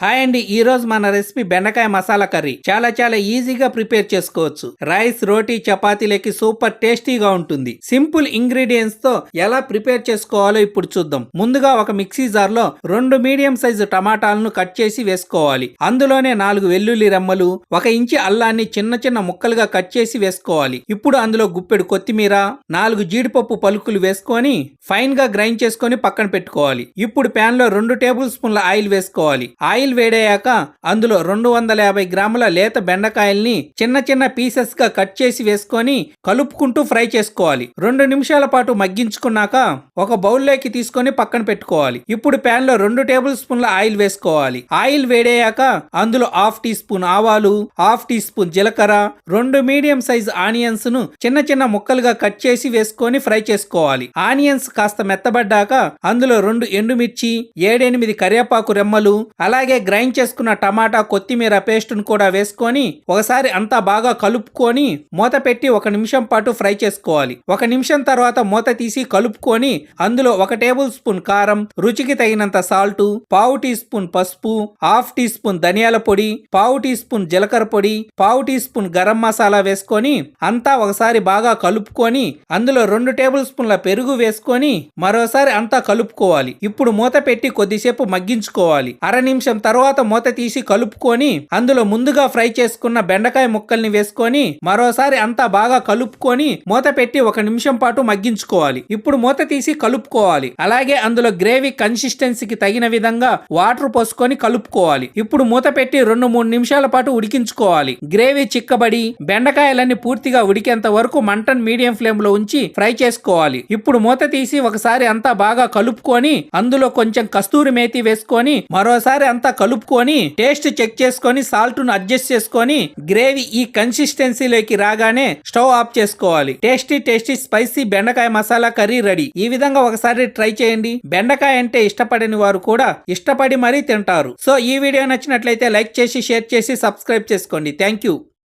Hi అండి ఈ రోజు మన రెసిపీ బెండకాయ మసాలా కర్రీ. చాలా చాలా ఈజీగా ప్రిపేర్ చేసుకోవచ్చు. రైస్ రోటీ చపాతీలకి సూపర్ టేస్టీగా ఉంటుంది. సింపుల్ ఇంగ్రీడియంట్స్తో ఎలా ప్రిపేర్ చేసుకోవాలో ఇప్పుడు చూద్దాం. ముందుగా ఒక మిక్సీ జార్లో రెండు మీడియం సైజు టమాటాలను కట్ చేసి వేసుకోవాలి. అందులోనే నాలుగు వెల్లుల్లి రెమ్మలు ఒక ఇంచి అల్లాన్ని చిన్న చిన్న ముక్కలుగా కట్ చేసి వేసుకోవాలి. ఇప్పుడు అందులో గుప్పెడు కొత్తిమీర నాలుగు జీడిపప్పు పలుకులు వేసుకొని ఫైన్గా గ్రైండ్ చేసుకొని పక్కన పెట్టుకోవాలి. ఇప్పుడు ప్యాన్లో రెండు టేబుల్ స్పూన్ల ఆయిల్ వేసుకోవాలి. ఆయిల్ ఆయిల్ వేడయ్యాక అందులో రెండు వందల యాభై గ్రాముల లేత బెండకాయల్ని చిన్న చిన్న పీసెస్గా కట్ చేసి వేసుకొని కలుపుకుంటూ ఫ్రై చేసుకోవాలి. రెండు నిమిషాల పాటు మగ్గించుకున్నాక ఒక బౌల్లోకి తీసుకొని పక్కన పెట్టుకోవాలి. ఇప్పుడు ప్యాన్లో రెండు టేబుల్ స్పూన్ల ఆయిల్ వేసుకోవాలి. ఆయిల్ వేడయ్యాక అందులో హాఫ్ టీ స్పూన్ ఆవాలు హాఫ్ టీ స్పూన్ జీలకర్ర రెండు మీడియం సైజ్ ఆనియన్స్ను చిన్న చిన్న ముక్కలుగా కట్ చేసి వేసుకొని ఫ్రై చేసుకోవాలి. ఆనియన్స్ కాస్త మెత్తబడ్డాక అందులో రెండు ఎండుమిర్చి ఏడెనిమిది కరివేపాకు రెమ్మలు అలాగే గ్రైండ్ చేసుకున్న టమాటా కొత్తిమీర పేస్ట్ను కూడా వేసుకొని ఒకసారి అంతా బాగా కలుపుకొని మూత పెట్టి ఒక నిమిషం పాటు ఫ్రై చేసుకోవాలి. ఒక నిమిషం తర్వాత మూత తీసి కలుపుకొని అందులో ఒక టేబుల్ స్పూన్ కారం రుచికి తగినంత సాల్ట్ పావు టీ స్పూన్ పసుపు హాఫ్ టీ స్పూన్ ధనియాల పొడి పావు టీ స్పూన్ జీలకర్ర పొడి పావు టీ స్పూన్ గరం మసాలా వేసుకొని అంతా ఒకసారి బాగా కలుపుకొని అందులో రెండు టేబుల్ స్పూన్ల పెరుగు వేసుకొని మరోసారి అంతా కలుపుకోవాలి. ఇప్పుడు మూత పెట్టి కొద్దిసేపు మగ్గించుకోవాలి. అర నిమిషం తర్వాత మూత తీసి కలుపుకొని అందులో ముందుగా ఫ్రై చేసుకున్న బెండకాయ ముక్కల్ని వేసుకొని మరోసారి అంతా బాగా కలుపుకొని మూత పెట్టి ఒక నిమిషం పాటు మగ్గించుకోవాలి. ఇప్పుడు మూత తీసి కలుపుకోవాలి. అలాగే అందులో గ్రేవీ కన్సిస్టెన్సీకి తగిన విధంగా వాటర్ పోసుకొని కలుపుకోవాలి. ఇప్పుడు మూత పెట్టి రెండు మూడు నిమిషాల పాటు ఉడికించుకోవాలి. గ్రేవీ చిక్కబడి బెండకాయలన్నీ పూర్తిగా ఉడికేంత వరకు మంటన్ మీడియం ఫ్లేమ్లో ఉంచి ఫ్రై చేసుకోవాలి. ఇప్పుడు మూత తీసి ఒకసారి అంతా బాగా కలుపుకొని అందులో కొంచెం కస్తూరి మేతి వేసుకొని మరోసారి అంతా కలుపుకొని టేస్ట్ చెక్ చేసుకొని సాల్ట్ను అడ్జస్ట్ చేసుకొని గ్రేవీ ఈ కన్సిస్టెన్సీలోకి రాగానే స్టవ్ ఆఫ్ చేసుకోవాలి. టేస్టీ టేస్టీ స్పైసీ బెండకాయ మసాలా కర్రీ రెడీ. ఈ విధంగా ఒకసారి ట్రై చేయండి. బెండకాయ అంటే ఇష్టపడని వారు కూడా ఇష్టపడి మరీ తింటారు. సో ఈ వీడియో నచ్చినట్లయితే లైక్ చేసి షేర్ చేసి సబ్స్క్రైబ్ చేసుకోండి. Thank you.